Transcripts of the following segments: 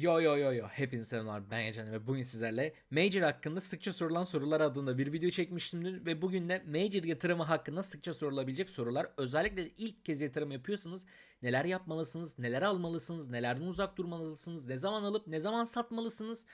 Yo yo yo yo hepinize selamlar ben Ecen ve bugün sizlerle Major hakkında sıkça sorulan sorular adında bir video çekmiştim dün ve bugün de Major yatırımı hakkında sıkça sorulabilecek sorular özellikle ilk kez yatırım yapıyorsanız neler yapmalısınız, neler almalısınız, nelerden uzak durmalısınız, ne zaman alıp ne zaman satmalısınız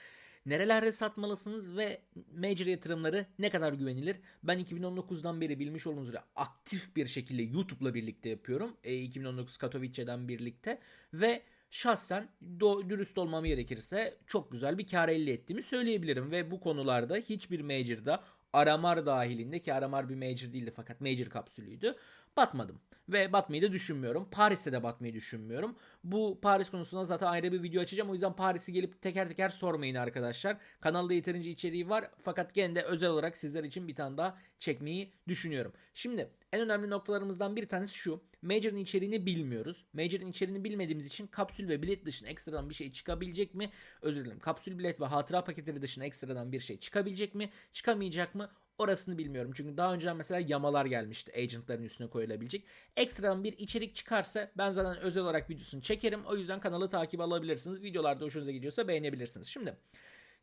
nerelerde satmalısınız ve major yatırımları ne kadar güvenilir? Ben 2019'dan beri bilmiş olduğunuz üzere aktif bir şekilde YouTube'la birlikte yapıyorum. E, 2019 Katowice'den birlikte ve şahsen do- dürüst olmam gerekirse çok güzel bir kar elde ettiğimi söyleyebilirim ve bu konularda hiçbir major'da Aramar dahilinde ki Aramar bir major değildi fakat major kapsülüydü. Batmadım ve batmayı da düşünmüyorum. Paris'te de batmayı düşünmüyorum. Bu Paris konusunda zaten ayrı bir video açacağım. O yüzden Paris'i gelip teker teker sormayın arkadaşlar. Kanalda yeterince içeriği var fakat gene de özel olarak sizler için bir tane daha çekmeyi düşünüyorum. Şimdi en önemli noktalarımızdan bir tanesi şu. Major'ın içeriğini bilmiyoruz. Major'ın içeriğini bilmediğimiz için kapsül ve bilet dışında ekstradan bir şey çıkabilecek mi? Özür dilerim. Kapsül bilet ve hatıra paketleri dışında ekstradan bir şey çıkabilecek mi? Çıkamayacak mı? Orasını bilmiyorum. Çünkü daha önceden mesela yamalar gelmişti agentların üstüne koyulabilecek. Ekstradan bir içerik çıkarsa ben zaten özel olarak videosunu çekerim. O yüzden kanalı takip alabilirsiniz. Videolarda hoşunuza gidiyorsa beğenebilirsiniz. Şimdi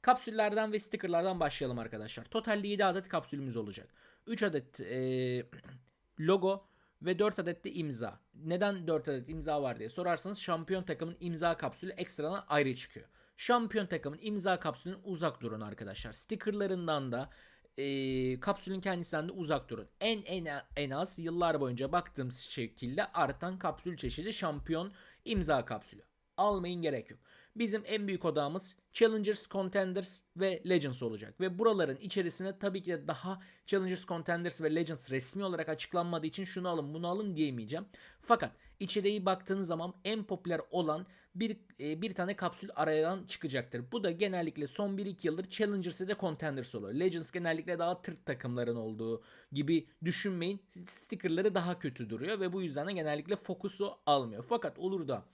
kapsüllerden ve stickerlardan başlayalım arkadaşlar. Totalde 7 adet kapsülümüz olacak. 3 adet eee, logo ve 4 adet de imza. Neden 4 adet imza var diye sorarsanız şampiyon takımın imza kapsülü ekstradan ayrı çıkıyor. Şampiyon takımın imza kapsülünden uzak durun arkadaşlar. Stickerlarından da e, kapsülün kendisinden de uzak durun. En en en az yıllar boyunca baktığımız şekilde artan kapsül çeşidi şampiyon imza kapsülü. Almayın gerek yok. Bizim en büyük odağımız Challengers, Contenders ve Legends olacak. Ve buraların içerisine tabii ki de daha Challengers, Contenders ve Legends resmi olarak açıklanmadığı için şunu alın bunu alın diyemeyeceğim. Fakat içeriği baktığınız zaman en popüler olan bir e, bir tane kapsül aradan çıkacaktır. Bu da genellikle son 1-2 yıldır Challengers ve Contenders oluyor. Legends genellikle daha tırt takımların olduğu gibi düşünmeyin. Stickerları daha kötü duruyor ve bu yüzden de genellikle fokusu almıyor. Fakat olur da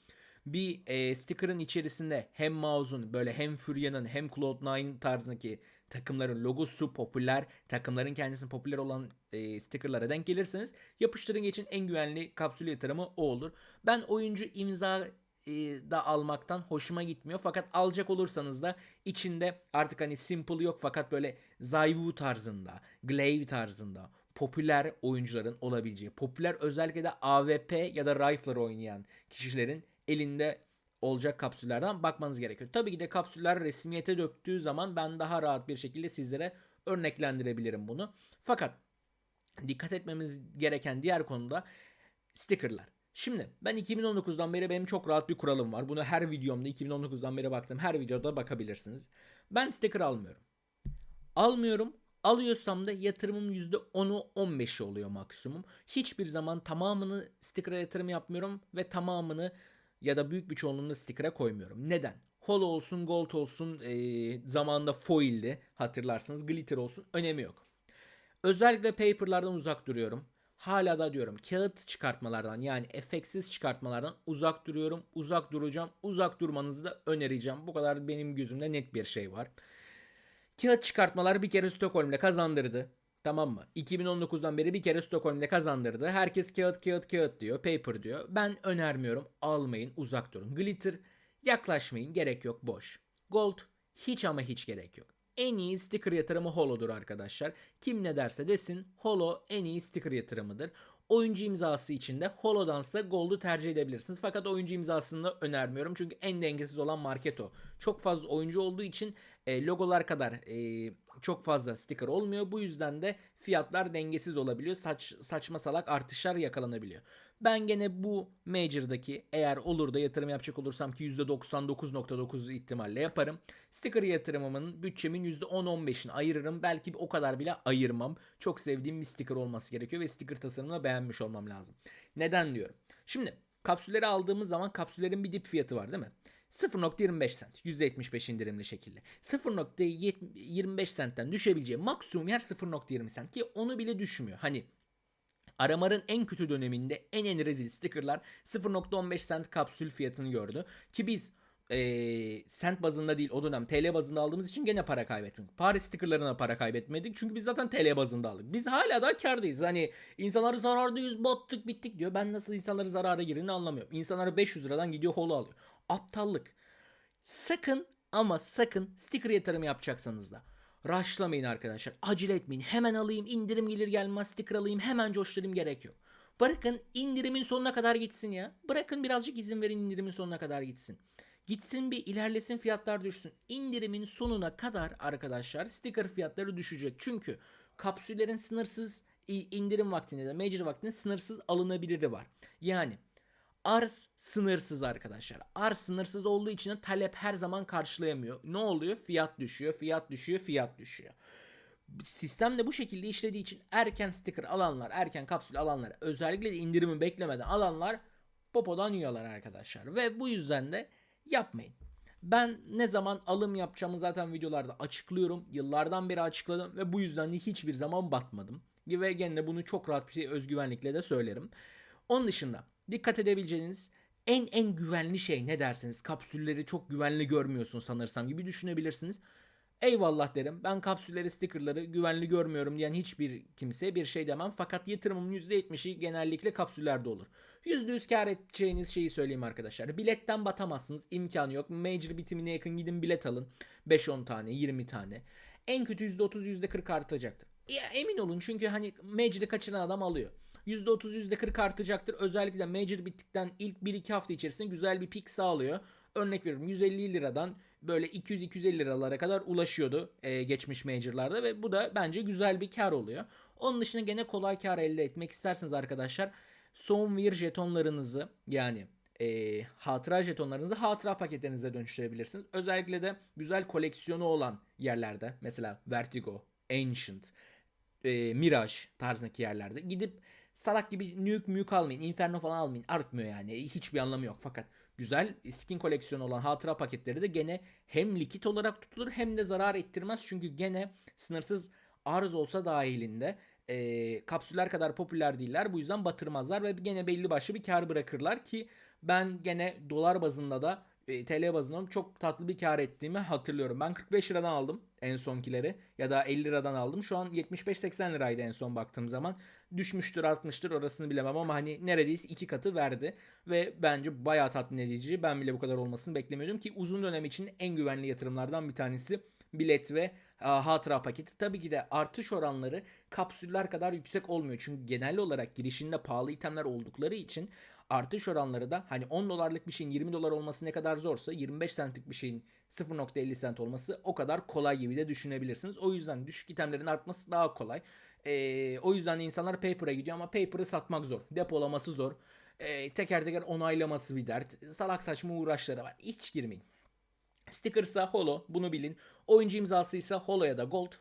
bir e, sticker'ın içerisinde hem Mouse'un böyle hem Furya'nın hem Cloud9'ın tarzındaki takımların logosu popüler, takımların kendisinin popüler olan e, sticker'lara denk gelirseniz yapıştırın geçin en güvenli kapsül yatırımı o olur. Ben oyuncu imza da almaktan hoşuma gitmiyor. Fakat alacak olursanız da içinde artık hani simple yok fakat böyle Zayvu tarzında, Glaive tarzında popüler oyuncuların olabileceği, popüler özellikle de AWP ya da Rifler oynayan kişilerin elinde olacak kapsüllerden bakmanız gerekiyor. Tabii ki de kapsüller resmiyete döktüğü zaman ben daha rahat bir şekilde sizlere örneklendirebilirim bunu. Fakat dikkat etmemiz gereken diğer konuda stickerlar. Şimdi ben 2019'dan beri benim çok rahat bir kuralım var. Bunu her videomda 2019'dan beri baktım. Her videoda bakabilirsiniz. Ben sticker almıyorum. Almıyorum. Alıyorsam da yatırımım %10'u 15'i oluyor maksimum. Hiçbir zaman tamamını sticker'a yatırım yapmıyorum ve tamamını ya da büyük bir çoğunluğunu sticker'a koymuyorum. Neden? Holo olsun, gold olsun, e, zamanında foil'di hatırlarsınız. Glitter olsun önemi yok. Özellikle paper'lardan uzak duruyorum. Hala da diyorum kağıt çıkartmalardan yani efeksiz çıkartmalardan uzak duruyorum. Uzak duracağım. Uzak durmanızı da önereceğim. Bu kadar benim gözümde net bir şey var. Kağıt çıkartmalar bir kere Stockholm'le kazandırdı. Tamam mı? 2019'dan beri bir kere Stockholm'le kazandırdı. Herkes kağıt kağıt kağıt diyor. Paper diyor. Ben önermiyorum. Almayın. Uzak durun. Glitter yaklaşmayın. Gerek yok. Boş. Gold hiç ama hiç gerek yok. En iyi sticker yatırımı Holo'dur arkadaşlar. Kim ne derse desin Holo en iyi sticker yatırımıdır. Oyuncu imzası için de Holo'dansa Gold'u tercih edebilirsiniz. Fakat oyuncu imzasını önermiyorum. Çünkü en dengesiz olan market o. Çok fazla oyuncu olduğu için e, logolar kadar e, çok fazla sticker olmuyor. Bu yüzden de fiyatlar dengesiz olabiliyor. Saç, saçma salak artışlar yakalanabiliyor. Ben gene bu Major'daki eğer olur da yatırım yapacak olursam ki %99.9 ihtimalle yaparım. Sticker yatırımımın bütçemin %10-15'ini ayırırım. Belki o kadar bile ayırmam. Çok sevdiğim bir sticker olması gerekiyor ve sticker tasarımını beğenmiş olmam lazım. Neden diyorum? Şimdi kapsülleri aldığımız zaman kapsüllerin bir dip fiyatı var değil mi? 0.25 sent. %75 indirimli şekilde. 0.25 sentten düşebileceği maksimum yer 0.20 sent ki onu bile düşmüyor. Hani Aramar'ın en kötü döneminde en en rezil stickerlar 0.15 sent kapsül fiyatını gördü. Ki biz ee, sent bazında değil o dönem TL bazında aldığımız için gene para kaybetmedik. Paris stickerlarına para kaybetmedik çünkü biz zaten TL bazında aldık. Biz hala da kardayız. Hani insanlar zarardayız battık bittik diyor. Ben nasıl insanları zarara girdiğini anlamıyorum. İnsanlar 500 liradan gidiyor holo alıyor. Aptallık. Sakın ama sakın sticker yatırımı yapacaksanız da rushlamayın arkadaşlar. Acele etmeyin. Hemen alayım indirim gelir gelmez sticker alayım hemen coşturayım gerek yok. Bırakın indirimin sonuna kadar gitsin ya. Bırakın birazcık izin verin indirimin sonuna kadar gitsin. Gitsin bir ilerlesin fiyatlar düşsün. İndirimin sonuna kadar arkadaşlar sticker fiyatları düşecek. Çünkü kapsüllerin sınırsız indirim vaktinde de major vaktinde sınırsız alınabiliri var. Yani arz sınırsız arkadaşlar. Arz sınırsız olduğu için de talep her zaman karşılayamıyor. Ne oluyor? Fiyat düşüyor, fiyat düşüyor, fiyat düşüyor. Sistem de bu şekilde işlediği için erken sticker alanlar, erken kapsül alanlar, özellikle de indirimi beklemeden alanlar popodan yiyorlar arkadaşlar. Ve bu yüzden de yapmayın. Ben ne zaman alım yapacağımı zaten videolarda açıklıyorum. Yıllardan beri açıkladım ve bu yüzden de hiçbir zaman batmadım. Ve gene bunu çok rahat bir şey özgüvenlikle de söylerim. Onun dışında dikkat edebileceğiniz en en güvenli şey ne derseniz kapsülleri çok güvenli görmüyorsun sanırsam gibi düşünebilirsiniz. Eyvallah derim. Ben kapsülleri, stickerları güvenli görmüyorum diyen hiçbir kimseye bir şey demem. Fakat yatırımımın %70'i genellikle kapsüllerde olur. %100 kar edeceğiniz şeyi söyleyeyim arkadaşlar. Biletten batamazsınız. imkanı yok. Major bitimine yakın gidin bilet alın. 5-10 tane, 20 tane. En kötü %30, %40 artacaktır. Ya emin olun çünkü hani Major'ı kaçıran adam alıyor. %30, %40 artacaktır. Özellikle Major bittikten ilk 1-2 hafta içerisinde güzel bir pik sağlıyor. Örnek veriyorum 150 liradan böyle 200-250 liralara kadar ulaşıyordu e, geçmiş Major'larda ve bu da bence güzel bir kar oluyor. Onun dışında gene kolay kar elde etmek isterseniz arkadaşlar Somewhere jetonlarınızı yani e, hatıra jetonlarınızı hatıra paketlerinize dönüştürebilirsiniz. Özellikle de güzel koleksiyonu olan yerlerde mesela Vertigo, Ancient, e, Mirage tarzındaki yerlerde gidip salak gibi nuke mük almayın, inferno falan almayın. Artmıyor yani. Hiçbir anlamı yok. Fakat güzel skin koleksiyonu olan hatıra paketleri de gene hem likit olarak tutulur hem de zarar ettirmez. Çünkü gene sınırsız arz olsa dahilinde e, kapsüller kadar popüler değiller. Bu yüzden batırmazlar ve gene belli başlı bir kar bırakırlar ki ben gene dolar bazında da e, TL bazında da çok tatlı bir kar ettiğimi hatırlıyorum. Ben 45 liradan aldım en sonkileri ya da 50 liradan aldım. Şu an 75-80 liraydı en son baktığım zaman. Düşmüştür artmıştır orasını bilemem ama hani neredeyse iki katı verdi. Ve bence bayağı tatmin edici. Ben bile bu kadar olmasını beklemiyordum ki uzun dönem için en güvenli yatırımlardan bir tanesi bilet ve a, hatıra paketi. Tabii ki de artış oranları kapsüller kadar yüksek olmuyor. Çünkü genel olarak girişinde pahalı itemler oldukları için artış oranları da hani 10 dolarlık bir şeyin 20 dolar olması ne kadar zorsa 25 centlik bir şeyin 0.50 cent olması o kadar kolay gibi de düşünebilirsiniz. O yüzden düşük itemlerin artması daha kolay. Ee, o yüzden de insanlar paper'a gidiyor ama paper'ı satmak zor. Depolaması zor. Ee, teker teker onaylaması bir dert. Salak saçma uğraşları var. Hiç girmeyin. Stickersa holo bunu bilin. Oyuncu imzasıysa holo ya da gold.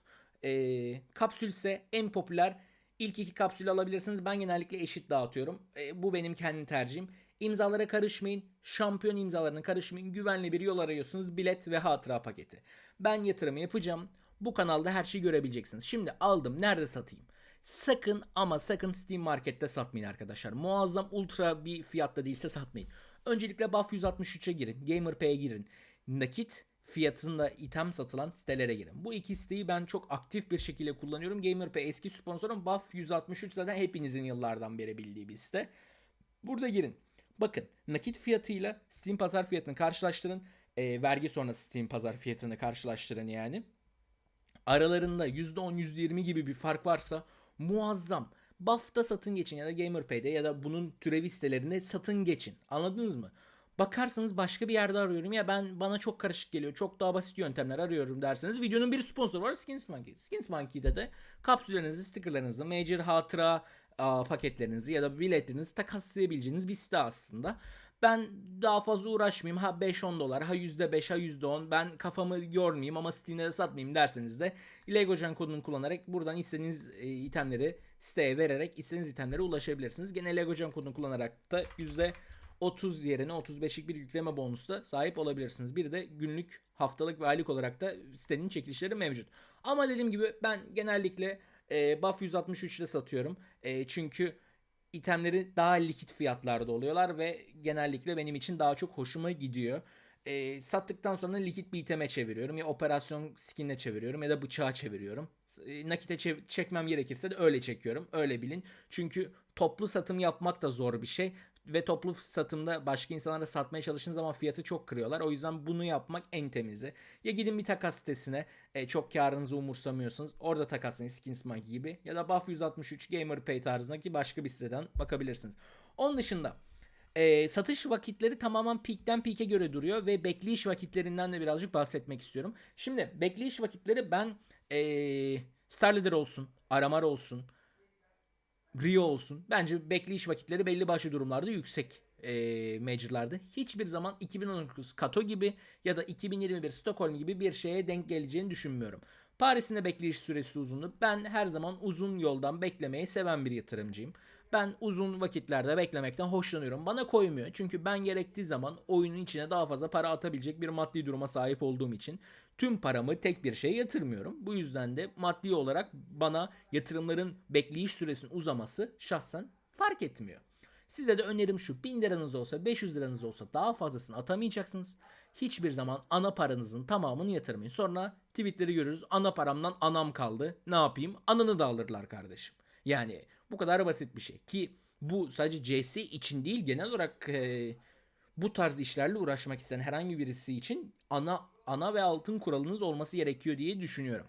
Ee, kapsülse en popüler ilk iki kapsülü alabilirsiniz. Ben genellikle eşit dağıtıyorum. Ee, bu benim kendi tercihim. İmzalara karışmayın. Şampiyon imzalarına karışmayın. Güvenli bir yol arıyorsunuz. Bilet ve hatıra paketi. Ben yatırımı yapacağım. Bu kanalda her şeyi görebileceksiniz. Şimdi aldım. Nerede satayım? Sakın ama sakın Steam Market'te satmayın arkadaşlar. Muazzam ultra bir fiyatta değilse satmayın. Öncelikle Buff 163'e girin. GamerPay'e girin. Nakit fiyatında item satılan sitelere girin. Bu iki siteyi ben çok aktif bir şekilde kullanıyorum. GamerPay eski sponsorum Buff 163 zaten hepinizin yıllardan beri bildiği bir site. Burada girin. Bakın nakit fiyatıyla Steam pazar fiyatını karşılaştırın. Ee, vergi sonrası Steam pazar fiyatını karşılaştırın yani. Aralarında %10 %20 gibi bir fark varsa muazzam. Buff'ta satın geçin ya da GamerPay'de ya da bunun türevi sitelerinde satın geçin. Anladınız mı? Bakarsınız başka bir yerde arıyorum ya ben bana çok karışık geliyor. Çok daha basit yöntemler arıyorum derseniz videonun bir sponsoru var Skins Monkey. Skins Monkey'de de kapsüllerinizi, stickerlarınızı, major hatıra a, paketlerinizi ya da biletlerinizi takaslayabileceğiniz bir site aslında. Ben daha fazla uğraşmayayım. Ha 5-10 dolar, ha %5, ha %10. Ben kafamı yormayayım ama Steam'de de satmayayım derseniz de Legocan kodunu kullanarak buradan istediğiniz e, itemleri siteye vererek istediğiniz itemlere ulaşabilirsiniz. Gene Legocan kodunu kullanarak da %30 yerine 35'lik bir yükleme bonusla sahip olabilirsiniz. Bir de günlük, haftalık ve aylık olarak da sitenin çekilişleri mevcut. Ama dediğim gibi ben genellikle e, Buff 163 ile satıyorum. E, çünkü itemleri daha likit fiyatlarda oluyorlar ve genellikle benim için daha çok hoşuma gidiyor. E, sattıktan sonra likit bir iteme çeviriyorum ya operasyon skinine çeviriyorum ya da bıçağa çeviriyorum. E, nakite çev- çekmem gerekirse de öyle çekiyorum. Öyle bilin. Çünkü toplu satım yapmak da zor bir şey. Ve toplu satımda başka insanlara satmaya çalıştığınız zaman fiyatı çok kırıyorlar. O yüzden bunu yapmak en temizi. Ya gidin bir takas sitesine e, çok karınızı umursamıyorsunuz. Orada takaslayın Skins Monkey gibi. Ya da Buff 163 GamerPay tarzındaki başka bir siteden bakabilirsiniz. Onun dışında e, satış vakitleri tamamen peak'ten peak'e göre duruyor ve bekleyiş vakitlerinden de birazcık bahsetmek istiyorum. Şimdi bekleyiş vakitleri ben e, Star Leader olsun, Aramar olsun, Rio olsun. Bence bekleyiş vakitleri belli başlı durumlarda yüksek e, Major'larda. Hiçbir zaman 2019 Kato gibi ya da 2021 Stockholm gibi bir şeye denk geleceğini düşünmüyorum. Paris'in de bekleyiş süresi uzundu. Ben her zaman uzun yoldan beklemeyi seven bir yatırımcıyım. Ben uzun vakitlerde beklemekten hoşlanıyorum. Bana koymuyor. Çünkü ben gerektiği zaman oyunun içine daha fazla para atabilecek bir maddi duruma sahip olduğum için tüm paramı tek bir şeye yatırmıyorum. Bu yüzden de maddi olarak bana yatırımların bekleyiş süresinin uzaması şahsen fark etmiyor. Size de önerim şu 1000 liranız olsa 500 liranız olsa daha fazlasını atamayacaksınız. Hiçbir zaman ana paranızın tamamını yatırmayın. Sonra tweetleri görürüz ana paramdan anam kaldı ne yapayım ananı da alırlar kardeşim. Yani bu kadar basit bir şey ki bu sadece CS için değil genel olarak e, bu tarz işlerle uğraşmak isteyen herhangi birisi için ana ana ve altın kuralınız olması gerekiyor diye düşünüyorum.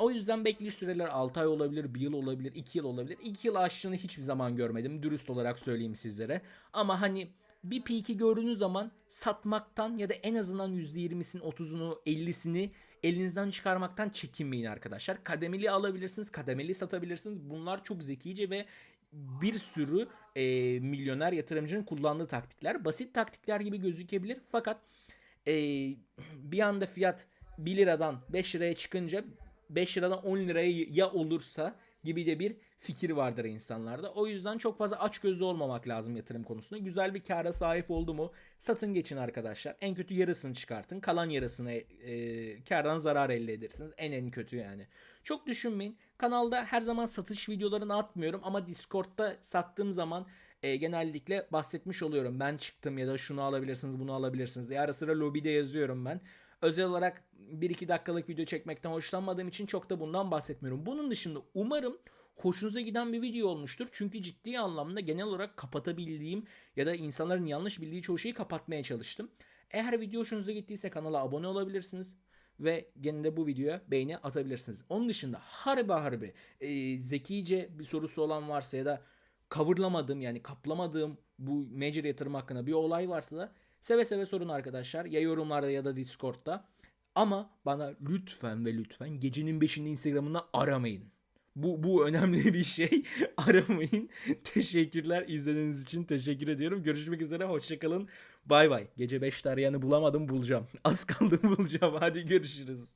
O yüzden bekleyiş süreler 6 ay olabilir, 1 yıl olabilir, 2 yıl olabilir. 2 yıl aşçını hiçbir zaman görmedim. Dürüst olarak söyleyeyim sizlere. Ama hani bir peak'i gördüğünüz zaman satmaktan ya da en azından %20'sini, 30'unu, 50'sini elinizden çıkarmaktan çekinmeyin arkadaşlar. Kademeli alabilirsiniz, kademeli satabilirsiniz. Bunlar çok zekice ve bir sürü e, milyoner yatırımcının kullandığı taktikler. Basit taktikler gibi gözükebilir fakat e, bir anda fiyat 1 liradan 5 liraya çıkınca 5 liradan 10 liraya ya olursa gibi de bir fikir vardır insanlarda. O yüzden çok fazla açgözlü olmamak lazım yatırım konusunda. Güzel bir kâra sahip oldu mu satın geçin arkadaşlar. En kötü yarısını çıkartın. Kalan yarısını e, kardan zarar elde edersiniz. En en kötü yani. Çok düşünmeyin. Kanalda her zaman satış videolarını atmıyorum ama Discord'da sattığım zaman e, genellikle bahsetmiş oluyorum. Ben çıktım ya da şunu alabilirsiniz bunu alabilirsiniz diye. Ara sıra lobide yazıyorum ben. Özel olarak 1-2 dakikalık video çekmekten hoşlanmadığım için çok da bundan bahsetmiyorum. Bunun dışında umarım hoşunuza giden bir video olmuştur. Çünkü ciddi anlamda genel olarak kapatabildiğim ya da insanların yanlış bildiği çoğu şeyi kapatmaya çalıştım. Eğer video hoşunuza gittiyse kanala abone olabilirsiniz ve gene de bu videoya beğeni atabilirsiniz. Onun dışında harbi harbi e, zekice bir sorusu olan varsa ya da coverlamadığım yani kaplamadığım bu major yatırım hakkında bir olay varsa da seve seve sorun arkadaşlar. Ya yorumlarda ya da Discord'da. Ama bana lütfen ve lütfen gecenin 5'inde Instagram'ına aramayın. Bu, bu önemli bir şey. Aramayın. Teşekkürler. izlediğiniz için teşekkür ediyorum. Görüşmek üzere. Hoşçakalın. Bay bay. Gece 5'te arayanı bulamadım bulacağım. Az kaldı bulacağım. Hadi görüşürüz.